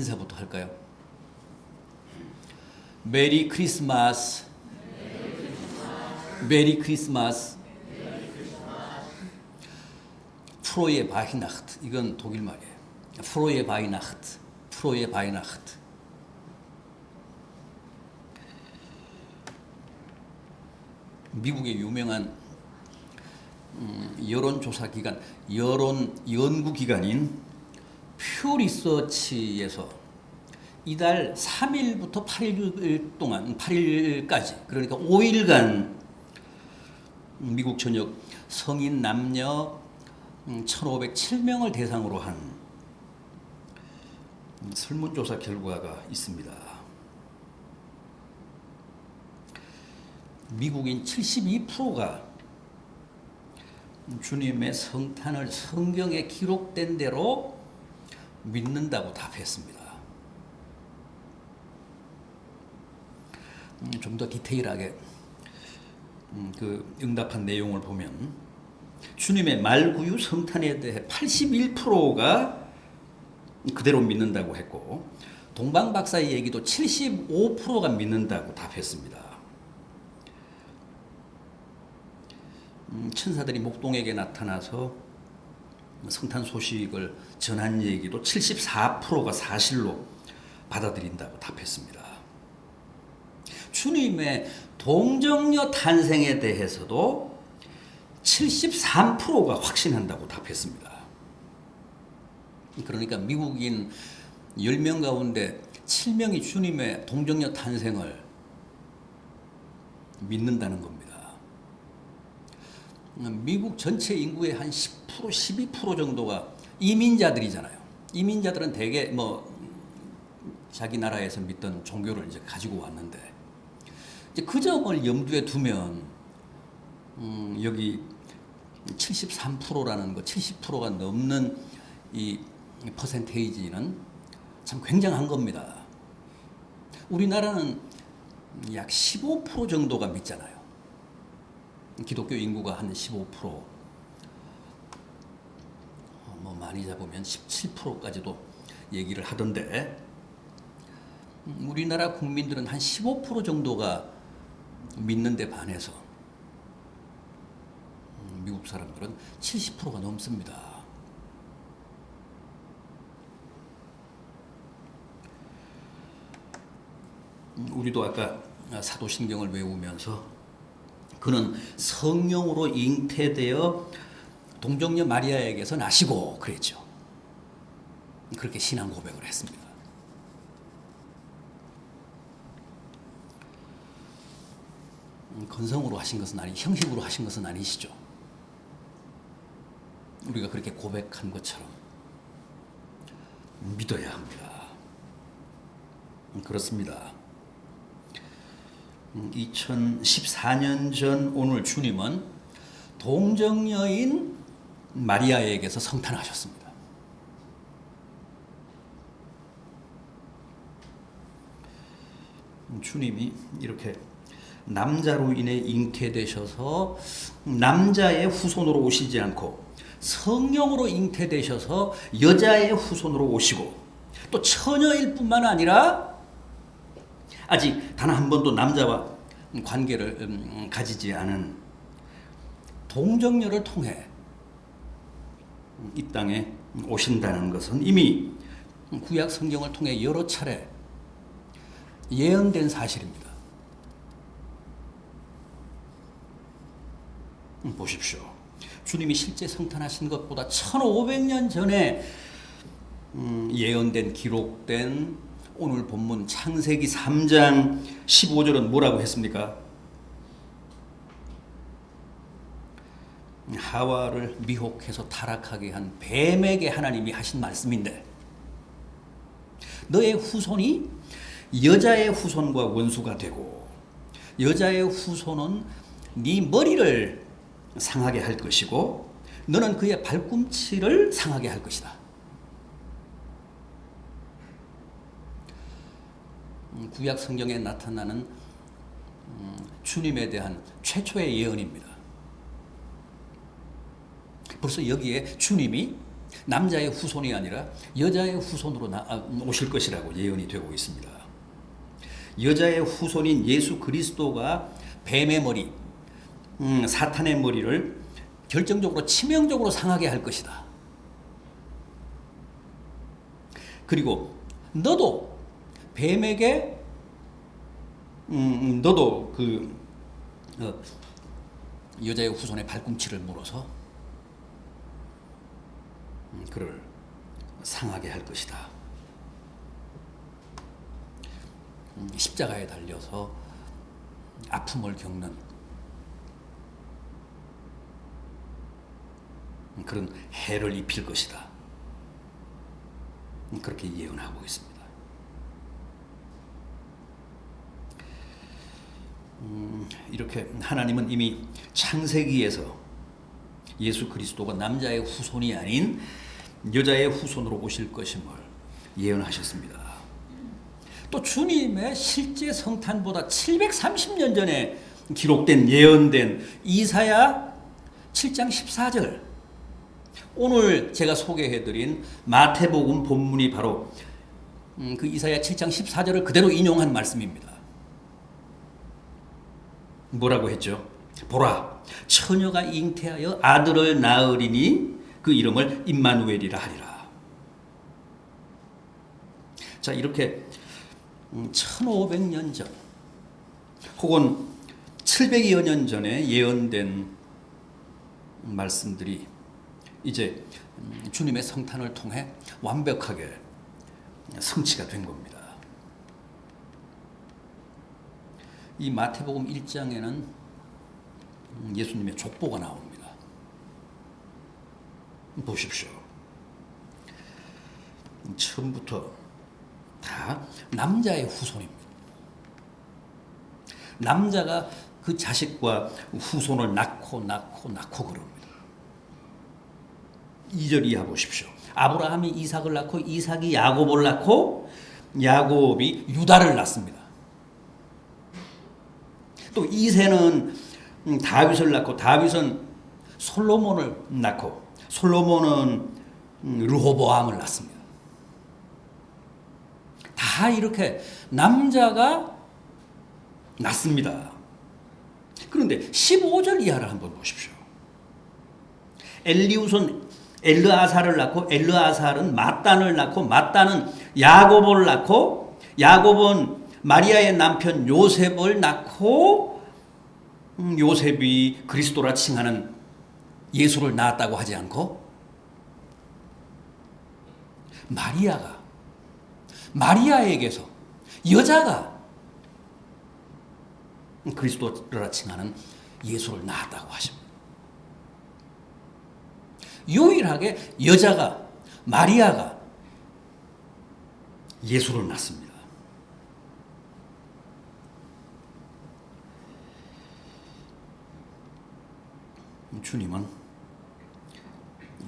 인사부터 할까요? 메리 크리스마스. 메리 크리스마스. 프로의 바이나흐트. 이건 독일 말이에요. 프로의 바이나흐트. 프로의 바이나흐트. 미국의 유명한 음, 여론조사 기관, 여론 연구 기관인 퓨 리서치에서 이달 3일부터 8일 동안 8일까지 그러니까 5일간 미국 전역 성인 남녀 1,507명을 대상으로 한 설문조사 결과가 있습니다. 미국인 72%가 주님의 성탄을 성경에 기록된 대로 믿는다고 답했습니다. 음, 좀더 디테일하게 음, 그 응답한 내용을 보면 주님의 말구유 성탄에 대해 81%가 그대로 믿는다고 했고 동방 박사의 얘기도 75%가 믿는다고 답했습니다. 음, 천사들이 목동에게 나타나서 성탄 소식을 전한 얘기도 74%가 사실로 받아들인다고 답했습니다. 주님의 동정녀 탄생에 대해서도 73%가 확신한다고 답했습니다. 그러니까 미국인 10명 가운데 7명이 주님의 동정녀 탄생을 믿는다는 겁니다. 미국 전체 인구의 한 10% 12% 정도가 이민자들이잖아요. 이민자들은 대개 뭐 자기 나라에서 믿던 종교를 이제 가지고 왔는데 이제 그 점을 염두에 두면 음, 여기 73%라는 거, 70%가 넘는 이 퍼센테이지는 참 굉장한 겁니다. 우리나라는 약 15% 정도가 믿잖아요. 기독교 인구가 한 15%, 어, 뭐 많이 잡으면 17%까지도 얘기를 하던데, 음, 우리나라 국민들은 한 15% 정도가 믿는데 반해서 음, 미국 사람들은 70%가 넘습니다. 음, 우리도 아까 사도신경을 외우면서 그는 성령으로 잉태되어 동정녀 마리아에게서 나시고 그랬죠. 그렇게 신앙 고백을 했습니다. 음, 건성으로 하신 것은 아니, 형식으로 하신 것은 아니시죠. 우리가 그렇게 고백한 것처럼 믿어야 합니다. 음, 그렇습니다. 2014년 전 오늘 주님은 동정녀인 마리아에게서 성탄하셨습니다. 주님이 이렇게 남자로 인해 잉태되셔서 남자의 후손으로 오시지 않고 성령으로 잉태되셔서 여자의 후손으로 오시고 또 처녀일 뿐만 아니라 아직 단 한 번도 남자와 관계를 음, 가지지 않은 동정녀를 통해 이 땅에 오신다는 것은 이미 구약 성경을 통해 여러 차례 예언된 사실입니다. 음, 보십시오. 주님이 실제 성탄하신 것보다 1500년 전에 음, 예언된 기록된 오늘 본문 창세기 3장 15절은 뭐라고 했습니까? 하와를 미혹해서 타락하게 한 뱀에게 하나님이 하신 말씀인데 너의 후손이 여자의 후손과 원수가 되고 여자의 후손은 네 머리를 상하게 할 것이고 너는 그의 발꿈치를 상하게 할 것이다. 구약 성경에 나타나는 음, 주님에 대한 최초의 예언입니다. 벌써 여기에 주님이 남자의 후손이 아니라 여자의 후손으로 나, 아, 오실 것이라고 예언이 되고 있습니다. 여자의 후손인 예수 그리스도가 뱀의 머리, 음, 사탄의 머리를 결정적으로 치명적으로 상하게 할 것이다. 그리고 너도 뱀에게 음, 너도 그 어, 여자의 후손의 발꿈치를 물어서 음, 그를 상하게 할 것이다. 음, 십자가에 달려서 아픔을 겪는 그런 해를 입힐 것이다. 그렇게 예언하고 있습니다. 음, 이렇게 하나님은 이미 창세기에서 예수 그리스도가 남자의 후손이 아닌 여자의 후손으로 오실 것임을 예언하셨습니다. 또 주님의 실제 성탄보다 730년 전에 기록된 예언된 이사야 7장 14절 오늘 제가 소개해드린 마태복음 본문이 바로 음, 그 이사야 7장 14절을 그대로 인용한 말씀입니다. 뭐라고 했죠? 보라, 처녀가 잉태하여 아들을 낳으리니 그 이름을 임마누엘이라 하리라. 자, 이렇게 1500년 전 혹은 700여 년 전에 예언된 말씀들이 이제 주님의 성탄을 통해 완벽하게 성취가 된 겁니다. 이 마태복음 1장에는 예수님의 족보가 나옵니다. 보십시오. 처음부터 다 남자의 후손입니다. 남자가 그 자식과 후손을 낳고 낳고 낳고 그럽니다. 2절 이하 보십시오. 아브라함이 이삭을 낳고 이삭이 야곱을 낳고 야곱이 유다를 낳습니다. 또 이세는 다윗을 낳고 다윗은 솔로몬을 낳고 솔로몬은 르호보암을 낳습니다. 다 이렇게 남자가 낳습니다. 그런데 15절 이하를 한번 보십시오. 엘리우선 엘르아사를 낳고 엘르아사는 마단을 낳고 마단은 야곱을 낳고 야곱은 마리아의 남편 요셉을 낳고 음, 요셉이 그리스도라 칭하는 예수를 낳았다고 하지 않고 마리아가 마리아에게서 여자가 그리스도라 칭하는 예수를 낳았다고 하십니다. 유일하게 여자가 마리아가 예수를 낳습니다. 주님은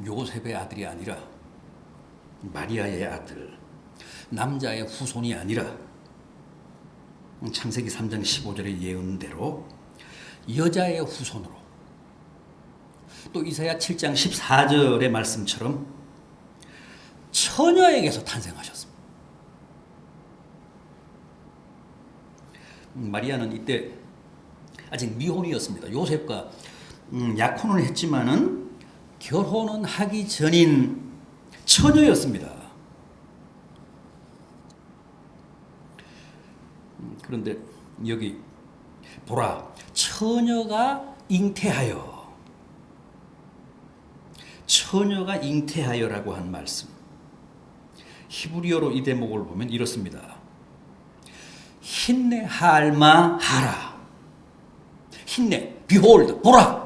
요셉의 아들이 아니라 마리아의 아들, 남자의 후손이 아니라 창세기 3장 15절의 예언대로 여자의 후손으로 또 이사야 7장 14절의 말씀처럼 처녀에게서 탄생하셨습니다. 마리아는 이때 아직 미혼이었습니다. 요셉과 음, 약혼을 했지만은 결혼은 하기 전인 처녀였습니다. 음, 그런데 여기 보라 처녀가 잉태하여 처녀가 잉태하여라고 한 말씀 히브리어로 이 대목을 보면 이렇습니다. 힘내 할마 하라 힘내 비홀드 보라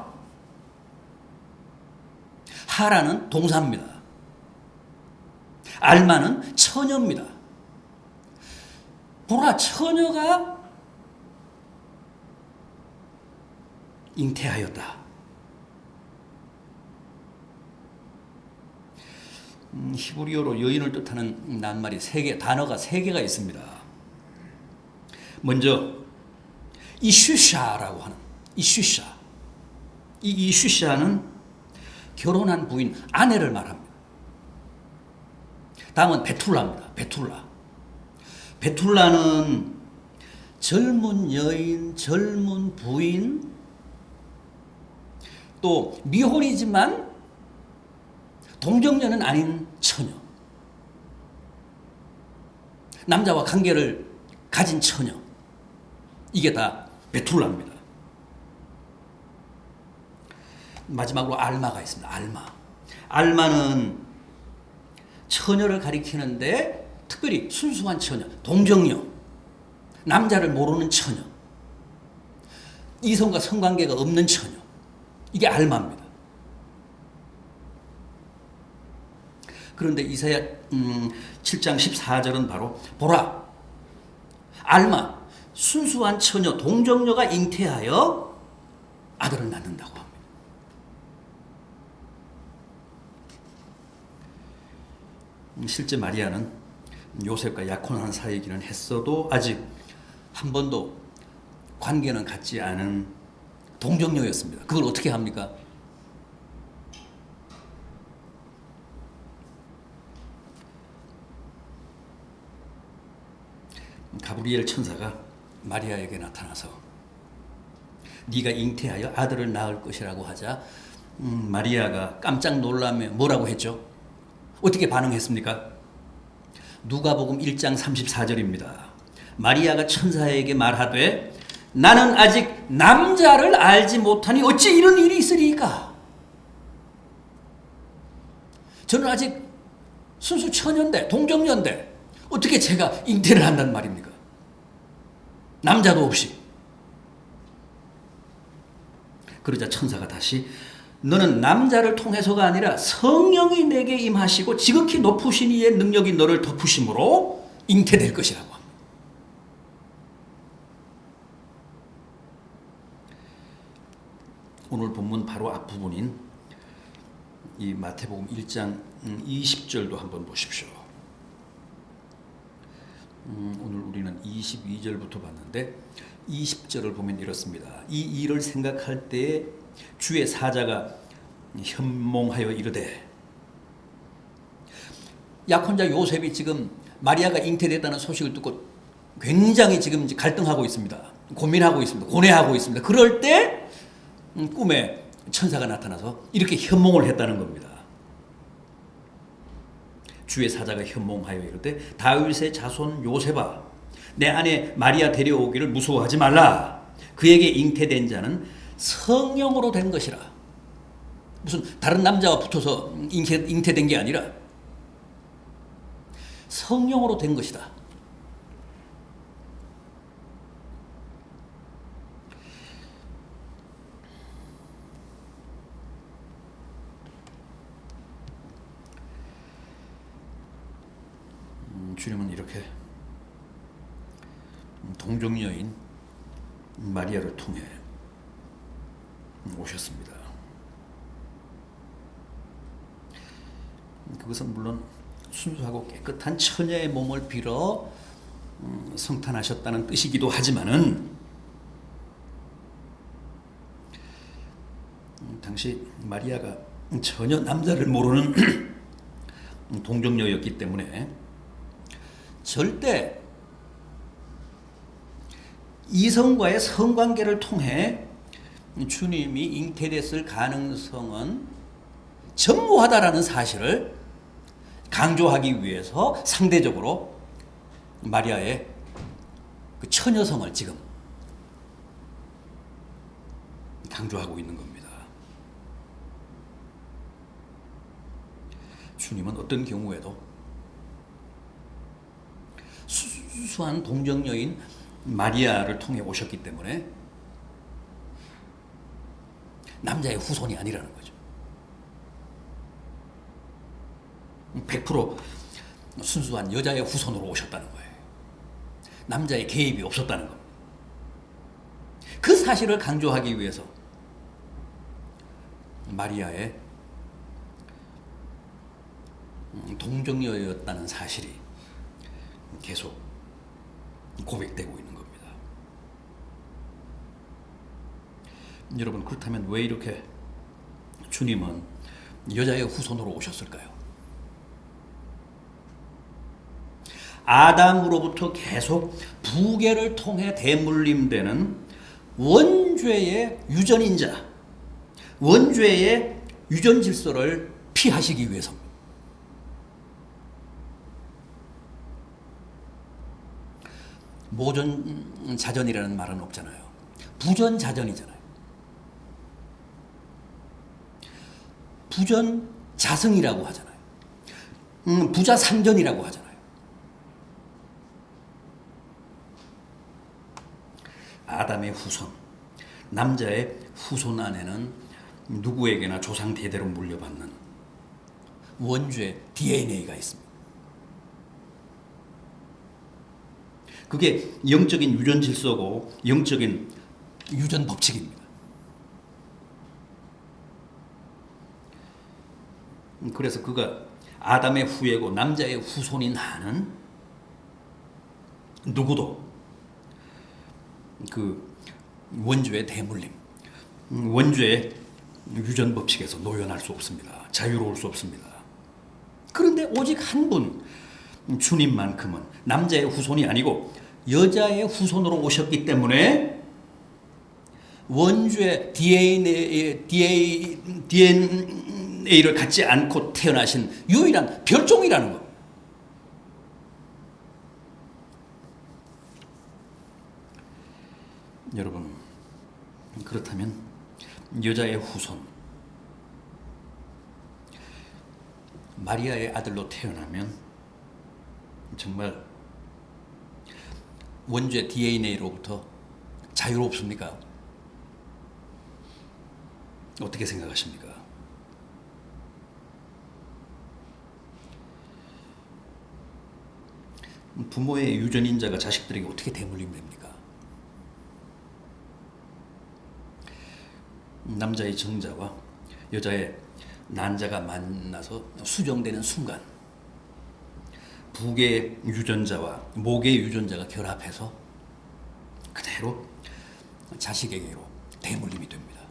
하라는 동사입니다. 알마는 처녀입니다. 보라 처녀가 잉태하였다. 음, 히브리어로 여인을 뜻하는 낱말이 세 개, 단어가 세 개가 있습니다. 먼저 이슈샤라고 하는 이슈샤. 이 이슈샤는 결혼한 부인 아내를 말합니다. 다음은 베툴라입니다. 베툴라. 베툴라는 젊은 여인, 젊은 부인, 또 미혼이지만 동정녀는 아닌 처녀. 남자와 관계를 가진 처녀. 이게 다 베툴라입니다. 마지막으로 알마가 있습니다. 알마. 알마는 처녀를 가리키는데 특별히 순수한 처녀, 동정녀, 남자를 모르는 처녀, 이성과 성관계가 없는 처녀. 이게 알마입니다. 그런데 이사야 음, 7장 14절은 바로 보라 알마 순수한 처녀 동정녀가 잉태하여 아들을 낳는다고 합니다. 실제 마리아는 요셉과 약혼한 사이기는 했어도 아직 한 번도 관계는 갖지 않은 동정녀였습니다. 그걸 어떻게 합니까? 가브리엘 천사가 마리아에게 나타나서 네가 잉태하여 아들을 낳을 것이라고 하자 음, 마리아가 깜짝 놀라며 뭐라고 했죠? 어떻게 반응했습니까? 누가복음 1장 34절입니다. 마리아가 천사에게 말하되 나는 아직 남자를 알지 못하니 어찌 이런 일이 있으리까? 저는 아직 순수 처녀인데 동정녀인데 어떻게 제가 잉태를 한단 말입니까? 남자도 없이. 그러자 천사가 다시 너는 남자를 통해서가 아니라 성령이 내게 임하시고 지극히 높으신 이의 능력이 너를 덮으심으로 잉태될 것이라고 합니다. 오늘 본문 바로 앞부분인 이 마태복음 1장 20절도 한번 보십시오. 음, 오늘 우리는 22절부터 봤는데 20절을 보면 이렇습니다. 이 일을 생각할 때에 주의 사자가 현몽하여 이르되 약혼자 요셉이 지금 마리아가 잉태됐다는 소식을 듣고 굉장히 지금 갈등하고 있습니다. 고민하고 있습니다. 고뇌하고 있습니다. 그럴 때 음, 꿈에 천사가 나타나서 이렇게 현몽을 했다는 겁니다. 주의 사자가 현몽하여 이르되 다윗의 자손 요셉아 내 아내 마리아 데려오기를 무서워하지 말라 그에게 잉태된 자는 성령으로 된 것이라. 무슨 다른 남자와 붙어서 잉태, 잉태된 게 아니라 성령으로 된 것이다. 음, 주님은 이렇게 동정여인 마리아를 통해 오셨습니다. 그것은 물론 순수하고 깨끗한 처녀의 몸을 빌어 음, 성탄하셨다는 뜻이기도 하지만은 음, 당시 마리아가 전혀 남자를 모르는 동정녀였기 때문에 절대 이성과의 성관계를 통해 주님이 잉태됐을 가능성은 전무하다라는 사실을 강조하기 위해서 상대적으로 마리아의 그 처녀성을 지금 강조하고 있는 겁니다. 주님은 어떤 경우에도 수수한 동정녀인 마리아를 통해 오셨기 때문에 남자의 후손이 아니라는 거죠. 100% 순수한 여자의 후손으로 오셨다는 거예요. 남자의 개입이 없었다는 겁니다. 그 사실을 강조하기 위해서 마리아의 동정녀였다는 사실이 계속 고백되고 있는 겁니다. 여러분 그렇다면 왜 이렇게 주님은 여자의 후손으로 오셨을까요? 아담으로부터 계속 부계를 통해 대물림되는 원죄의 유전인자, 원죄의 유전 질서를 피하시기 위해서입니다. 모전 자전이라는 말은 없잖아요. 부전 자전이잖아요. 부전 자승이라고 하잖아요. 음, 부자 상전이라고 하잖아요. 아담의 후손, 남자의 후손 안에는 누구에게나 조상 대대로 물려받는 원죄 DNA가 있습니다. 그게 영적인 유전 질서고 영적인 유전 법칙입니다. 그래서 그가 아담의 후예고 남자의 후손인 나는 누구도 그 원주의 대물림, 음, 원주의 유전 법칙에서 노연할 수 없습니다. 자유로울 수 없습니다. 그런데 오직 한 분, 주님만큼은 남자의 후손이 아니고 여자의 후손으로 오셨기 때문에 원주의 DNA, DNA를 갖지 않고 태어나신 유일한 별종이라는 것. 여러분, 그렇다면 여자의 후손, 마리아의 아들로 태어나면 정말 원죄 DNA로부터 자유롭습니까? 어떻게 생각하십니까? 부모의 유전인자가 자식들에게 어떻게 대물림됩니까? 남자의 정자와 여자의 난자가 만나서 수정되는 순간 북의 유전자와 목의 유전자가 결합해서 그대로 자식에게로 대물림이 됩니다.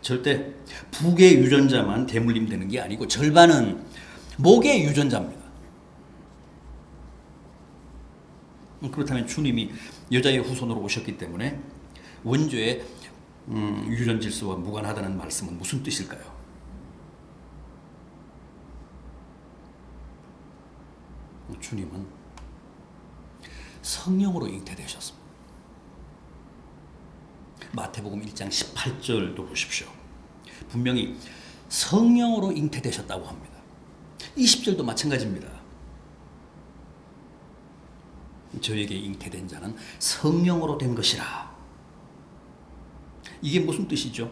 절대 북의 유전자만 대물림되는 게 아니고 절반은 목의 유전자입니다. 그렇다면 주님이 여자의 후손으로 오셨기 때문에 원죄의 음, 유전 질서와 무관하다는 말씀은 무슨 뜻일까요? 주님은 성령으로 잉태되셨습니다. 마태복음 1장 18절도 보십시오. 분명히 성령으로 잉태되셨다고 합니다. 20절도 마찬가지입니다. 저에게 잉태된 자는 성령으로 된 것이라. 이게 무슨 뜻이죠?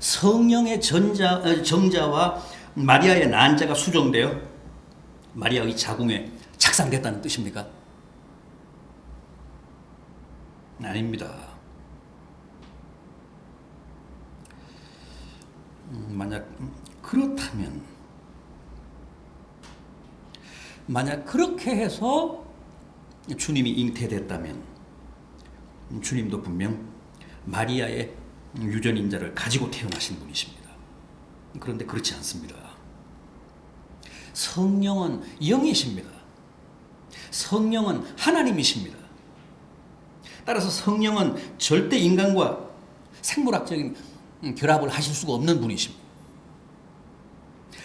성령의 전자, 어, 정자와 마리아의 난자가 수정되어 마리아의 자궁에 착상됐다는 뜻입니까? 아닙니다. 음, 만약 그렇다면 만약 그렇게 해서 주님이 잉태됐다면 주님도 분명 마리아의 유전인자를 가지고 태어나신 분이십니다. 그런데 그렇지 않습니다. 성령은 영이십니다. 성령은 하나님이십니다. 따라서 성령은 절대 인간과 생물학적인 결합을 하실 수가 없는 분이십니다.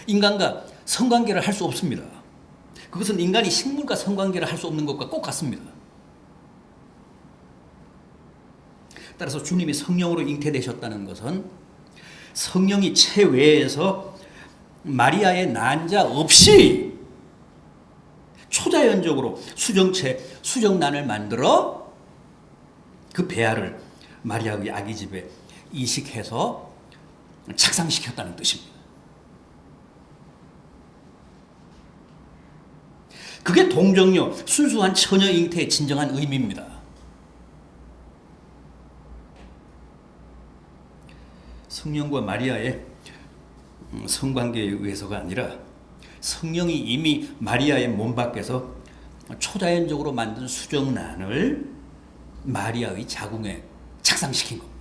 인간과 성관계를 할 수 없습니다. 그것은 인간이 식물과 성관계를 할 수 없는 것과 꼭 같습니다. 따라서 주님이 성령으로 잉태되셨다는 것은 성령이 체외에서 마리아의 난자 없이 초자연적으로 수정체, 수정란을 만들어 그 배아를 마리아의 아기 집에 이식해서 착상시켰다는 뜻입니다. 그게 동정녀, 순수한 처녀 잉태의 진정한 의미입니다. 성령과 마리아의 성관계에 의해서가 아니라 성령이 이미 마리아의 몸 밖에서 초자연적으로 만든 수정란을 마리아의 자궁에 착상시킨 겁니다.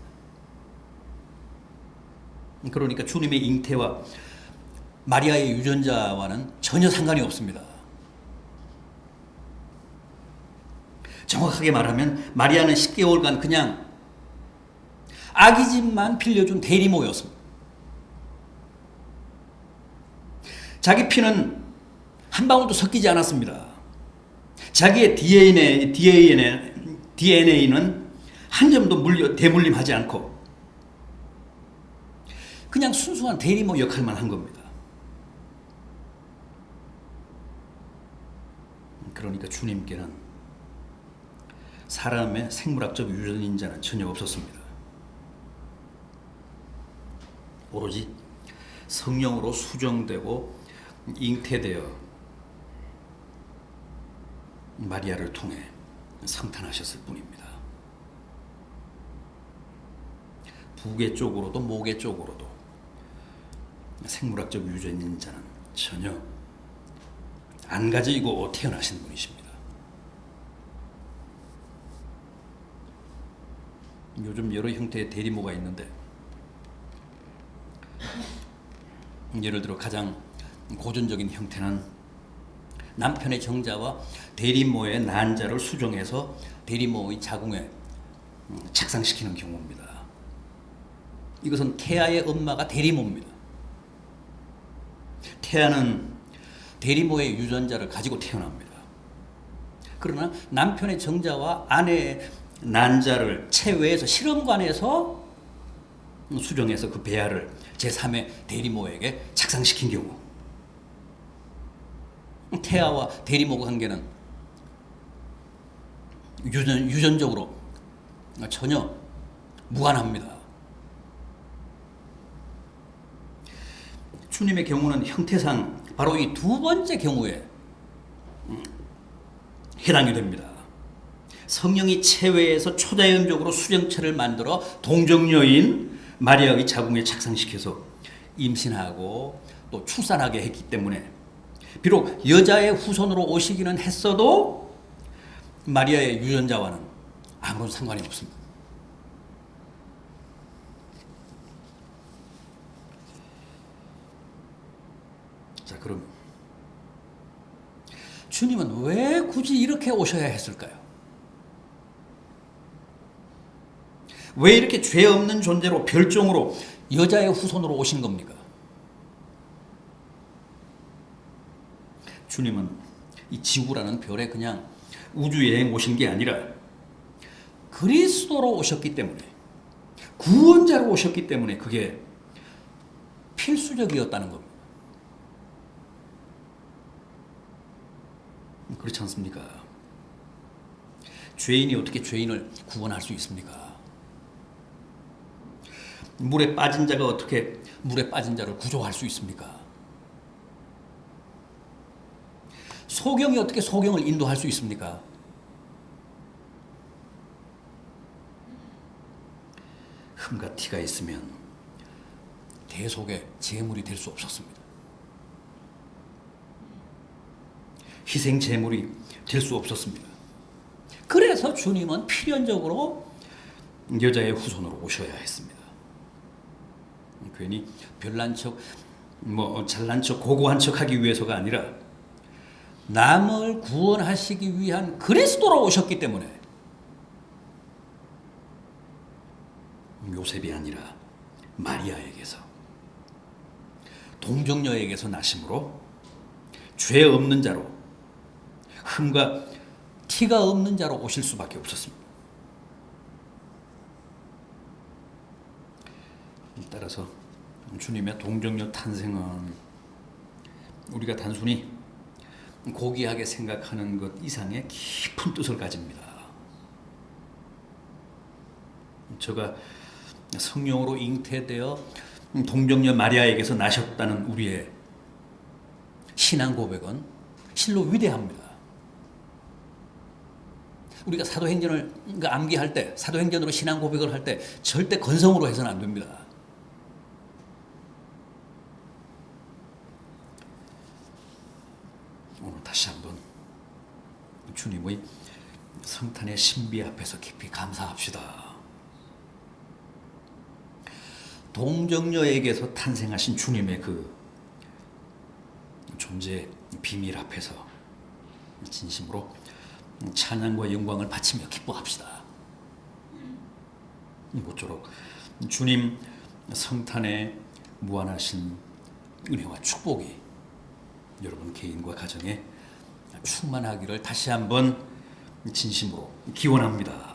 그러니까 주님의 잉태와 마리아의 유전자와는 전혀 상관이 없습니다. 정확하게 말하면 마리아는 10개월간 그냥 아기 집만 빌려준 대리모였습니다. 자기 피는 한 방울도 섞이지 않았습니다. 자기의 DNA, DNA, DNA는 한 점도 물려, 대물림하지 않고 그냥 순수한 대리모 역할만 한 겁니다. 그러니까 주님께는 사람의 생물학적 유전인자는 전혀 없었습니다. 오로지 성령으로 수정되고 잉태되어 마리아를 통해 성탄하셨을 뿐입니다. 부계 쪽으로도 모계 쪽으로도 생물학적 유전인 자는 전혀 안 가지고 태어나신 분이십니다. 요즘 여러 형태의 대리모가 있는데 예를 들어 가장 고전적인 형태는 남편의 정자와 대리모의 난자를 수정해서 대리모의 자궁에 착상시키는 경우입니다. 이것은 태아의 엄마가 대리모입니다. 태아는 대리모의 유전자를 가지고 태어납니다. 그러나 남편의 정자와 아내의 난자를 체외에서 실험관에서 수정해서 그 배아를 제3의 대리모에게 착상시킨 경우 태아와 대리모 관계는 유전, 유전적으로 전혀 무관합니다. 주님의 경우는 형태상 바로 이 두 번째 경우에 음, 해당이 됩니다. 성령이 체외에서 초자연적으로 수정체를 만들어 동정녀인 마리아의 자궁에 착상시켜서 임신하고 또 출산하게 했기 때문에 비록 여자의 후손으로 오시기는 했어도 마리아의 유전자와는 아무런 상관이 없습니다. 자, 그럼 주님은 왜 굳이 이렇게 오셔야 했을까요? 왜 이렇게 죄 없는 존재로 별종으로 여자의 후손으로 오신 겁니까? 주님은 이 지구라는 별에 그냥 우주 여행 오신 게 아니라 그리스도로 오셨기 때문에 구원자로 오셨기 때문에 그게 필수적이었다는 겁니다. 그렇지 않습니까? 죄인이 어떻게 죄인을 구원할 수 있습니까? 물에 빠진 자가 어떻게 물에 빠진 자를 구조할 수 있습니까? 소경이 어떻게 소경을 인도할 수 있습니까? 흠과 티가 있으면 대속의 제물이 될 수 없었습니다. 희생 제물이 될 수 없었습니다. 그래서 주님은 필연적으로 여자의 후손으로 오셔야 했습니다. 괜히 별난 척, 뭐 잘난 척, 고고한 척하기 위해서가 아니라 남을 구원하시기 위한 그리스도로 오셨기 때문에 요셉이 아니라 마리아에게서 동정녀에게서 나심으로 죄 없는 자로 흠과 티가 없는 자로 오실 수밖에 없었습니다. 따라서 주님의 동정녀 탄생은 우리가 단순히 고귀하게 생각하는 것 이상의 깊은 뜻을 가집니다. 저가 성령으로 잉태되어 동정녀 마리아에게서 나셨다는 우리의 신앙 고백은 실로 위대합니다. 우리가 사도행전을 그러니까 암기할 때, 사도행전으로 신앙 고백을 할 때 절대 건성으로 해서는 안 됩니다. 오늘 다시 한번 주님의 성탄의 신비 앞에서 깊이 감사합시다. 동정녀에게서 탄생하신 주님의 그 존재 비밀 앞에서 진심으로 찬양과 영광을 바치며 기뻐합시다. 모쪼록 주님 성탄의 무한하신 은혜와 축복이 여러분 개인과 가정에 충만하기를 다시 한번 진심으로 기원합니다.